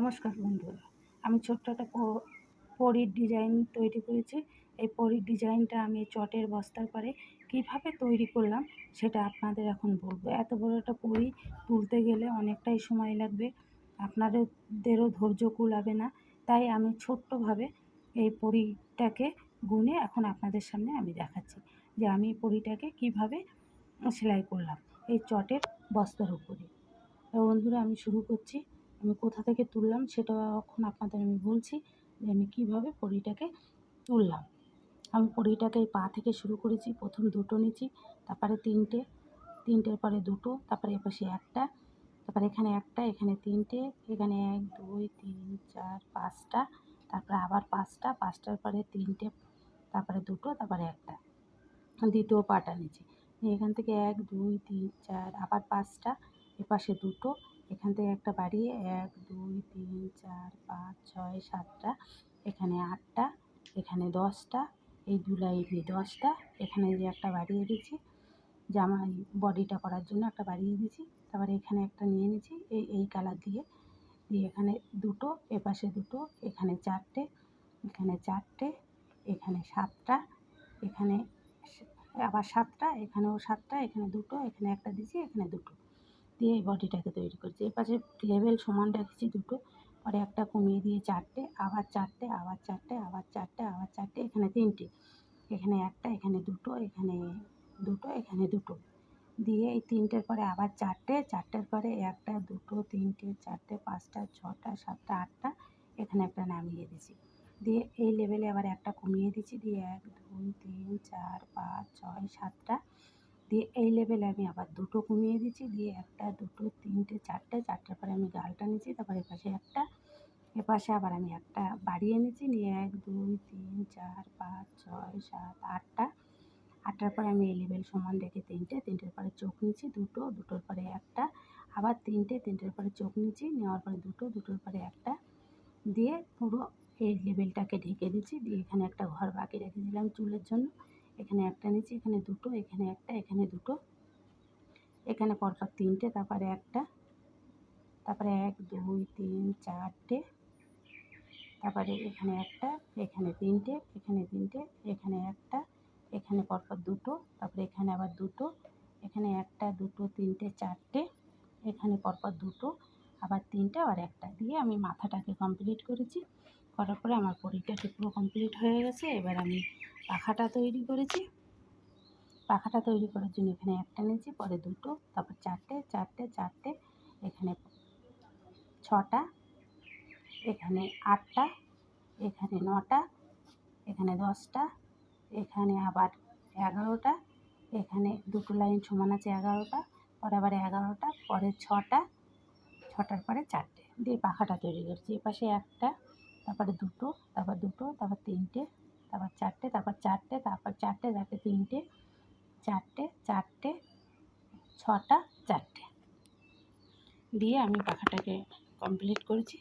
নমস্কার বন্ধুরা। আমি ছোট্ট একটা পরীর ডিজাইন তৈরি করেছি। এই পরীর ডিজাইনটা আমি চটের বস্তার পরে কীভাবে তৈরি করলাম সেটা আপনাদের এখন বলব। এত বড় একটা পরি তুলতে গেলে অনেকটাই সময় লাগবে। আপনাদেরও ধৈর্য কুলাবে না। তাই আমি ছোট্টভাবে এই পরীটাকে গুনে এখন আপনাদের সামনে আমি দেখাচ্ছি যে আমি পরীটাকে কীভাবে সেলাই করলাম এই চটের বস্তার উপরে। বন্ধুরা, আমি শুরু করছি। আমি কোথা থেকে তুললাম সেটা এখন আপনাদের আমি বলছি যে আমি কীভাবে পরিটাকে তুললাম। আমি পরিটাকে পা থেকে শুরু করেছি, প্রথম দুটো নিয়েছি, তারপরে তিনটে, তিনটের পরে দুটো, তারপরে এপাশে একটা, তারপরে এখানে একটা, এখানে তিনটে, এখানে এক, দুই, তিন, চার, পাঁচটা, তারপরে আবার পাঁচটা, পাঁচটার পরে তিনটে, তারপরে দুটো, তারপরে একটা। দ্বিতীয় পাটা নিয়েছি। এখান থেকে এক, দুই, তিন, চার, আবার পাঁচটা এপাশে দুটো। এখান থেকে একটা বাড়ি, এক, দুই, তিন, চার, পাঁচ, ছয়, সাতটা। এখানে আটটা, এখানে দশটা, এই দু লাইনে দশটা। এখানে যে একটা বাড়িয়ে দিয়েছি জামা বডিটা করার জন্য একটা বাড়িয়ে দিয়েছি। তারপরে এখানে একটা নিয়ে নিয়েছি এই এই কালার দিয়ে। দিয়ে এখানে দুটো, এপাশে দুটো, এখানে চারটে এখানে চারটে, এখানে সাতটা, এখানে আবার সাতটা, এখানেও সাতটা, এখানে দুটো, এখানে একটা দিয়েছি, এখানে দুটো। দিয়ে এই বডিটাকে তৈরি করছি। এ পাশে লেভেল সমান রেখেছি দুটো। পরে একটা কমিয়ে দিয়ে চারটে, আবার চারটে আবার চারটে আবার চারটে আবার চারটে, এখানে তিনটে, এখানে একটা, এখানে দুটো এখানে দুটো এখানে দুটো। দিয়ে এই তিনটের পরে আবার চারটে, চারটের পরে একটা, দুটো, তিনটে, চারটে, পাঁচটা, ছটা, সাতটা, আটটা, এখানে একটা নামিয়ে দিয়েছি। দিয়ে এই লেভেলে আবার একটা কমিয়ে দিচ্ছি দিয়ে এক, দুই, তিন, চার, পাঁচ, ছয়, সাতটা দিয়ে এই লেভেলে আমি আবার দুটো কমিয়ে দিচ্ছি দিয়ে একটা, দুটো, তিনটে, চারটে, চারটের পরে আমি গালটা নিচ্ছি তারপর এপাশে একটা, এপাশে আবার আমি একটা বাড়িয়ে নিচ্ছি নিয়ে এক, দুই, তিন, চার, পাঁচ, ছয়, সাত, আটটা, আটটার পরে আমি এই লেভেল সমান রেখে তিনটে, তিনটের পরে চোখ নিচ্ছি দুটো, দুটোর পরে একটা, আবার তিনটে, তিনটের পরে চোখ নিচ্ছি নেওয়ার পরে দুটো, দুটোর পরে একটা, দিয়ে পুরো এই লেভেলটাকে ঢেকে দিচ্ছি দিয়ে এখানে একটা ঘর বাকি রেখে দিলাম চুলের জন্য। এখানে একটা নিচ্ছি এখানে দুটো, এখানে একটা, এখানে দুটো। এখানে পরপর তিনটে, তারপরে একটা। তারপরে এক, দুই, তিন, চারটে। তারপরে এখানে একটা, এখানে তিনটে এখানে তিনটে, এখানে একটা, এখানে পরপর দুটো, তারপরে এখানে আবার দুটো, এখানে একটা, দুটো, তিনটে, চারটে, এখানে পরপর দুটো, আবার তিনটে, আবার একটা। দিয়ে আমি মাথাটাকে কমপ্লিট করেছি। করার পরে আমার পরীক্ষাটি পুরো কমপ্লিট হয়ে গেছে। এবার আমি পাখাটা তৈরি করেছি। পাখাটা তৈরি করার জন্য এখানে একটা নিয়েছি, পরে দুটো, তারপর চারটে চারটে চারটে, এখানে ছটা, এখানে আটটা, এখানে নটা, এখানে দশটা, এখানে আবার এগারোটা, এখানে দুটো লাইন সমান আছে এগারোটা, পরে আবার এগারোটা, পরে ছটা, ছটার পরে চারটে। দিয়ে পাখাটা তৈরি করছি। এপাশে একটা তারপরে দুটো, তারপর দুটো, তারপর তিনটে, তারপর চারটে তারপর চারটে তারপর চারটে চারটে তিনটে, চারটে চারটে, ছটা, চারটে। দিয়ে আমি পাখাটাকে কমপ্লিট করেছি।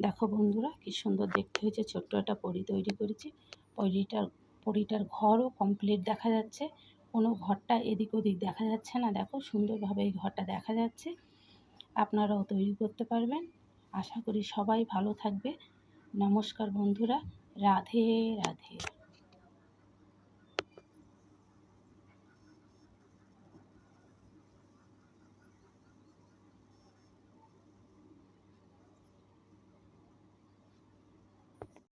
দেখো বন্ধুরা, কি সুন্দর দেখতে হয়েছে। ছোট্ট একটা পরি তৈরি করেছি। পরিটার পরিটার ঘরও কমপ্লিট দেখা যাচ্ছে। কোনো ঘরটা এদিক ওদিক দেখা যাচ্ছে না। দেখো সুন্দরভাবে এই ঘরটা দেখা যাচ্ছে। আপনারাও তৈরি করতে পারবেন। আশা করি সবাই ভালো থাকবে। নমস্কার বন্ধুরা রাধে রাধে।